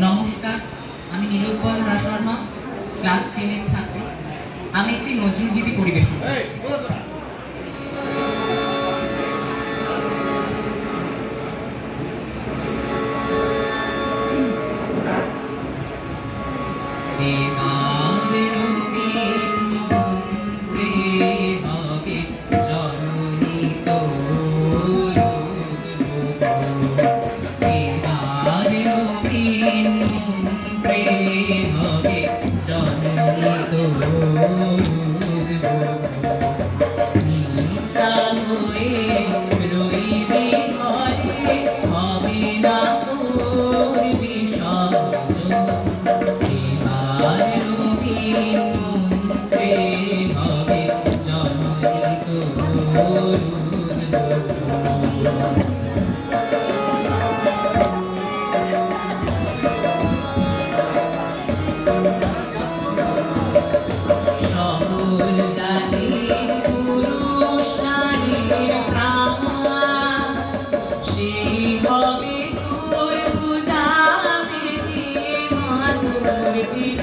নমস্কার আমি নীলোৎপল ধরা শর্মা ক্লাস টেনের ছাত্র। আমি একটি নজরুলগীতি পরিবেশন করছি। Thank you.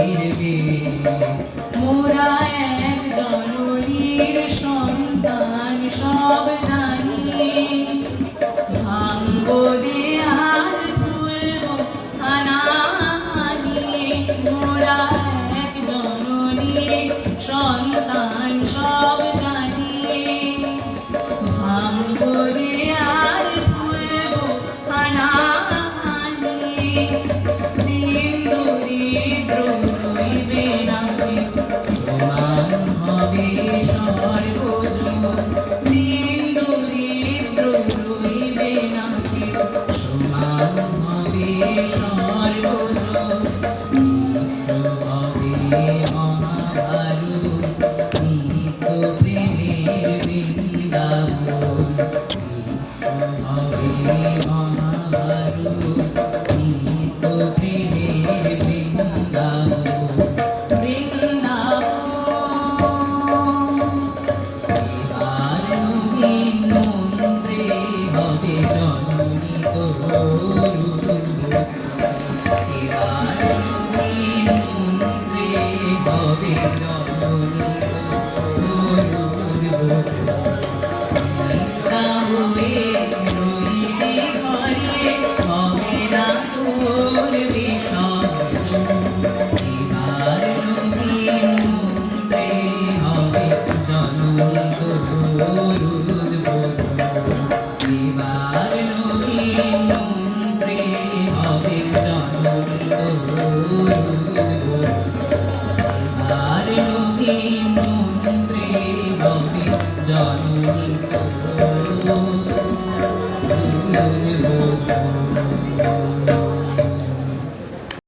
ফিরবে মোরা এক জননীর সন্তান, সব জানি। ভাঙব দেহাল ফুলব মোরা এক জননীর সন্তান, সব জানি। ভাঙব দেহাল ফুলব হানাহানি সর্ব হবে জননী হবে জননী